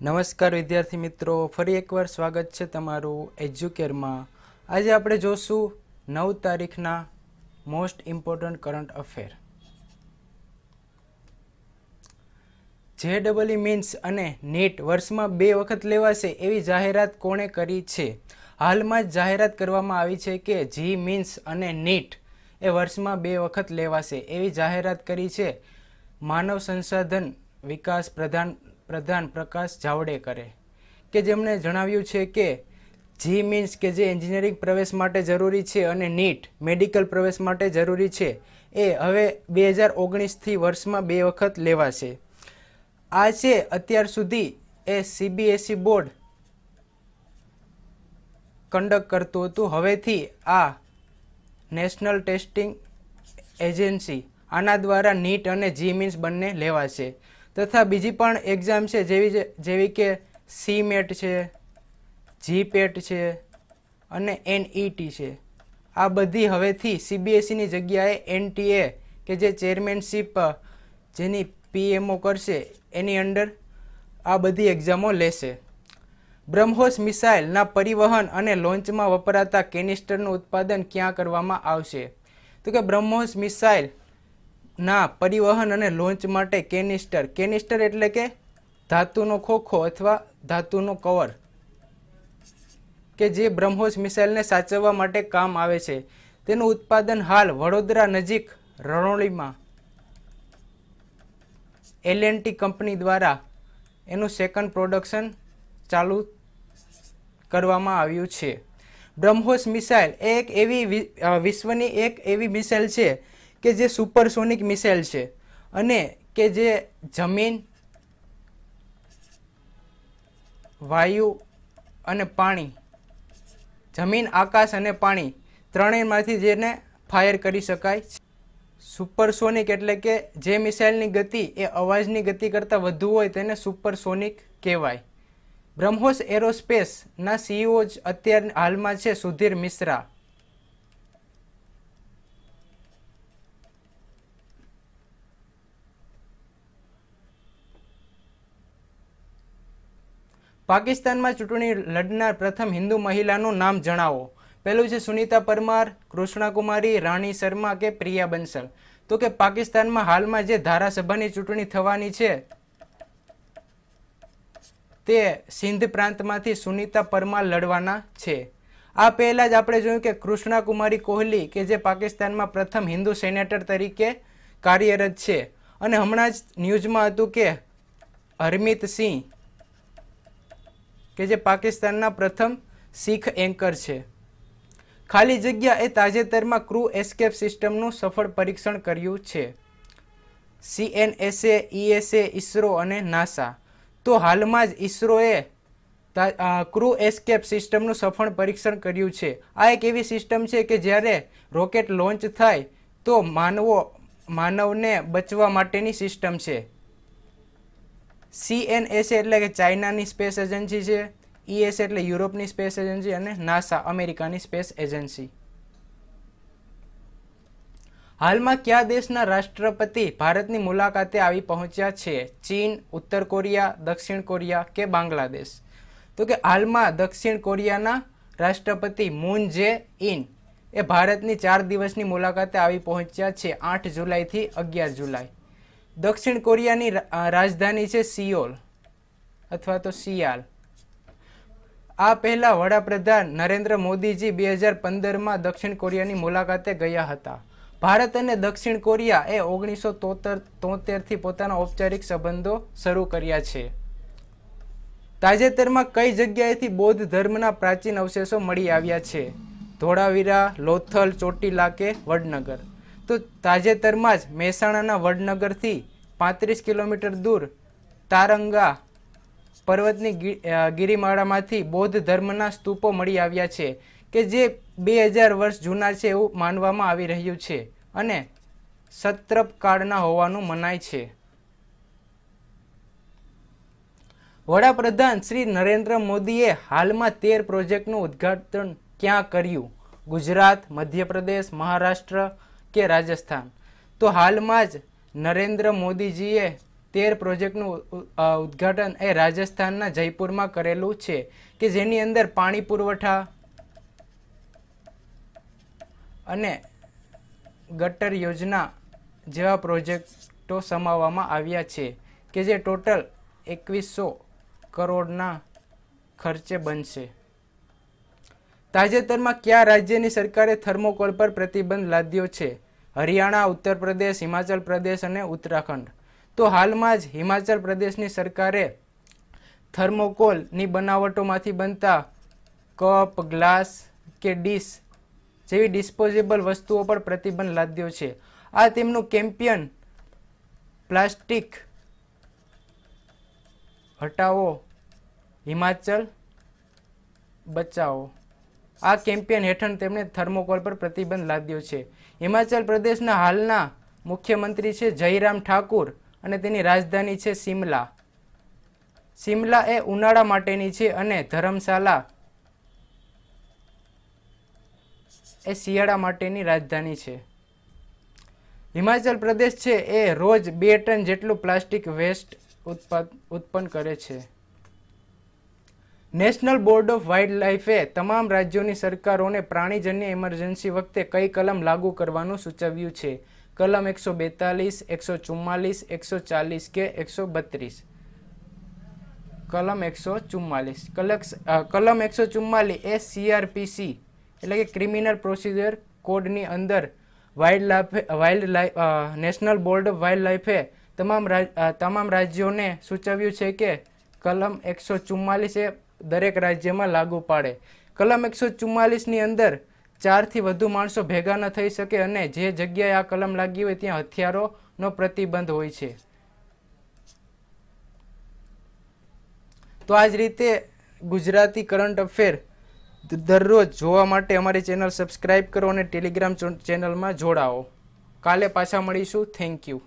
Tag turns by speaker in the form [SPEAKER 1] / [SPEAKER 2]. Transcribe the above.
[SPEAKER 1] નમસ્કાર વિદ્યાર્થી મિત્રો, ફરી એકવાર સ્વાગત છે તમારું એજ્યુકેરમાં આજે આપણે જોશું નવ તારીખના મોસ્ટ ઇમ્પોર્ટન્ટ કરંટ અફેર જે ડબલઈ મીન્સ અને નીટ વર્ષમાં બે વખત લેવાશે એવી જાહેરાત કોણે કરી છે? હાલમાં જ જાહેરાત કરવામાં આવી છે કે જી મીન્સ અને નીટ એ વર્ષમાં બે વખત લેવાશે એવી જાહેરાત કરી છે માનવ સંસાધન વિકાસ પ્રધાન પ્રધાન પ્રકાશ જાવડેકરે, કે જેમણે જણાવ્યું છે કે જી મીન્સ કે જે એન્જિનિયરિંગ પ્રવેશ માટે જરૂરી છે અને નીટ મેડિકલ પ્રવેશ માટે જરૂરી છે, એ હવે બે હજાર ઓગણીસથી વર્ષમાં બે વખત લેવાશે. આ છે અત્યાર સુધી એ સીબીએસઈ બોર્ડ કંડક્ટ કરતું હતું. હવેથી આ નેશનલ ટેસ્ટિંગ એજન્સી આના દ્વારા નીટ અને જી મીન્સ બંને લેવાશે. તથા બીજી પણ એક્ઝામ છે જેવી જેવી કે સીમેટ છે જીપેટ છે અને એનઈટી છે. આ બધી હવેથી સીબીએસઈની જગ્યાએ એનટીએ કે જે ચેરમેનશીપ જેની પીએમઓ કરશે, એની અંડર આ બધી એક્ઝામો લેશે. બ્રહ્મોસ મિસાઇલના પરિવહન અને લોન્ચમાં વપરાતા કેનિસ્ટરનું ઉત્પાદન ક્યાં કરવામાં આવશે? તો કે બ્રહ્મોસ મિસાઇલ ના, પરિવહન અને લોન્ચ માટે કેનિસ્ટર. કેનિસ્ટર એટલે કે ધાતુનો ખોખો અથવા ધાતુનો કવર, કે જે બ્રહ્મોસ મિસાઇલને સાચવવા માટે કામ આવે છે. તેનું ઉત્પાદન હાલ વડોદરા નજીક રણોલીમાં એલએનટી કંપની દ્વારા એનું સેકન્ડ પ્રોડક્શન ચાલુ કરવામાં આવ્યું છે. બ્રહ્મોસ મિસાઇલ એક એવી વિશ્વની એક એવી મિસાઇલ છે કે જે સુપરસોનિક મિસાઇલ છે અને કે જે જમીન, વાયુ અને પાણી, જમીન, આકાશ અને પાણી ત્રણેયમાંથી જેને ફાયર કરી શકાય સુપરસોનિક એટલે કે જે મિસાઇલની ગતિ એ અવાજની ગતિ કરતાં વધુ હોય તેને સુપરસોનિક કહેવાય. બ્રહ્મોસ એરોસ્પેસના સીઈઓ જ અત્યાર હાલમાં છે સુધીર મિશ્રા. પાકિસ્તાનમાં ચૂંટણી લડનાર પ્રથમ હિન્દુ મહિલાનું નામ જણાવો. પહેલું છે સુનીતા પરમાર, કૃષ્ણાકુમારી, રાણી શર્મા કે પ્રિયા બંસલ? તો કે પાકિસ્તાનમાં હાલમાં જે ધારાસભાની ચૂંટણી થવાની છે, તે સિંધ પ્રાંતમાંથી સુનીતા પરમાર લડવાના છે. આ પહેલાં જ આપણે જોયું કે કૃષ્ણાકુમારી કોહલી, કે જે પાકિસ્તાનમાં પ્રથમ હિન્દુ સેનેટર તરીકે કાર્યરત છે. અને હમણાં જ ન્યૂઝમાં હતું કે હરમિત સિંહ કે જે પાકિસ્તાનના પ્રથમ શીખ એન્કર છે. ખાલી જગ્યા એ તાજેતરમાં ક્રૂ એસ્કેપ સિસ્ટમનું સફળ પરીક્ષણ કર્યું છે. સીએનએસએ ઈએસએ ઇસરો અને નાસા તો હાલમાં જ ઇસરોએ ક્રૂ એસ્કેપ સિસ્ટમનું સફળ પરીક્ષણ કર્યું છે. આ એક એવી સિસ્ટમ છે કે જ્યારે રોકેટ લોન્ચ થાય તો માનવો, માનવને બચવા માટેની સિસ્ટમ છે. સીએનએસ એટલે કે ચાઇનાની સ્પેસ એજન્સી છે. ઈએસ એટલે યુરોપની સ્પેસ એજન્સી અને નાસા અમેરિકાની સ્પેસ એજન્સી. હાલમાં કયા દેશના રાષ્ટ્રપતિ ભારતની મુલાકાતે આવી પહોંચ્યા છે? ચીન, ઉત્તર કોરિયા, દક્ષિણ કોરિયા કે બાંગ્લાદેશ? તો કે હાલમાં દક્ષિણ કોરિયાના રાષ્ટ્રપતિ મૂન જે ઇન એ ભારતની ચાર દિવસની મુલાકાતે આવી પહોંચ્યા છે આઠ જુલાઈથી અગિયાર જુલાઈ. દક્ષિણ કોરિયાની રાજધાની છે સિયોલ, અથવા તો સિયાલ. આ પહેલા વડાપ્રધાન નરેન્દ્ર મોદીજી બે હજાર પંદરમાં દક્ષિણ કોરિયાની મુલાકાતે ગયા હતા. ભારત અને દક્ષિણ કોરિયા એ ઓગણીસો તોતેર, તોતેરથી પોતાના ઔપચારિક સંબંધો શરૂ કર્યા છે. તાજેતરમાં કઈ જગ્યાએથી બૌદ્ધ ધર્મના પ્રાચીન અવશેષો મળી આવ્યા છે? ધોળાવીરા, લોથલ ચોટીલા કે વડનગર. તો તાજેતરમાં જ મહેસાણાના વડનગરથી પાંત્રીસ કિલોમીટર દૂર તારંગા પર્વતની ગિરિમાળામાંથી બૌદ્ધ ધર્મના સ્તૂપો મળી આવ્યા છે, કે જે બે હજાર વર્ષ જૂના છે એવું માનવામાં આવી રહ્યું છે અને સત્રપ કાળના હોવાનું મનાય છે. વડાપ્રધાન શ્રી નરેન્દ્ર મોદીએ હાલમાં તેર પ્રોજેક્ટનું ઉદ્ઘાટન ક્યાં કર્યું? ગુજરાત, મધ્યપ્રદેશ, મહારાષ્ટ્ર કે રાજસ્થાન. તો હાલમાં જ નરેન્દ્ર મોદીજીએ તેર પ્રોજેક્ટનું ઉદ્ઘાટન એ રાજસ્થાનના જયપુરમાં કરેલું છે, કે જેની અંદર પાણી પુરવઠા અને ગટર યોજના જેવા પ્રોજેક્ટો સમાવવામાં આવ્યા છે, કે જે ટોટલ એકવીસો કરોડના ખર્ચે બનશે. તાજેતરમાં કયા રાજ્યની સરકારે થર્મોકોલ પર પ્રતિબંધ લાદ્યો છે? હરિયાણા, ઉત્તર પ્રદેશ, હિમાચલ પ્રદેશ અને ઉત્તરાખંડ. તો હાલમાં જ હિમાચલ પ્રદેશની સરકારે થર્મોકોલની બનાવટોમાંથી બનતા કપ, ગ્લાસ કે ડીશ જેવી ડિસ્પોઝેબલ વસ્તુઓ પર પ્રતિબંધ લાદ્યો છે. આ તેમનું કેમ્પિયન પ્લાસ્ટિક હટાવો, હિમાચલ બચાવો. આ કેમ્પેન હેઠળ તેમણે થર્મોકોલ પર પ્રતિબંધ લાદ્યો છે. હિમાચલ પ્રદેશના હાલના મુખ્યમંત્રી છે જયરામ ઠાકુર અને તેની રાજધાની છે સિમલા સિમલા એ ઉનાળા માટેની છે અને ધર્મશાલા એ શિયાળા માટેની રાજધાની છે. હિમાચલ પ્રદેશ છે એ રોજ બે ટન જેટલું પ્લાસ્ટિક વેસ્ટ ઉત્પાદ, ઉત્પન્ન કરે છે. નેશનલ બોર્ડ ઓફ વાઇલ્ડ લાઇફે તમામ રાજ્યોની સરકારોને પ્રાણીજન્ય ઇમરજન્સી વખતે કઈ કલમ લાગુ કરવાનું સૂચવ્યું છે? કલમ એકસો બેતાલીસ, એકસો ચુમ્માલીસ, એકસો ચાલીસ કે એકસો બત્રીસ? કલમ એકસો ચુમ્માલીસ. કલક્સ કલમ એકસો ચુમ્માલીસ એ સીઆરપીસી એટલે કે ક્રિમિનલ પ્રોસિજર કોડની અંદર wildlife wildlife national board of wild લાઇફે તમામ તમામ રાજ્યોને સૂચવ્યું છે કે કલમ એકસો ચુમ્માલીસ એ દરેક રાજ્યમાં લાગુ પાડે. કલમ એકસો ચુમ્માલીસની અંદર ચારથી વધુ માણસો ભેગા ન થઈ શકે અને જે જગ્યાએ આ કલમ લાગી હોય ત્યાં હથિયારોનો પ્રતિબંધ હોય છે. તો આ જ રીતે ગુજરાતી કરંટ અફેર દરરોજ જોવા માટે અમારી ચેનલ સબસ્ક્રાઈબ કરો અને ટેલિગ્રામ ચેનલમાં જોડાઓ. કાલે પાછા મળીશું. Thank you.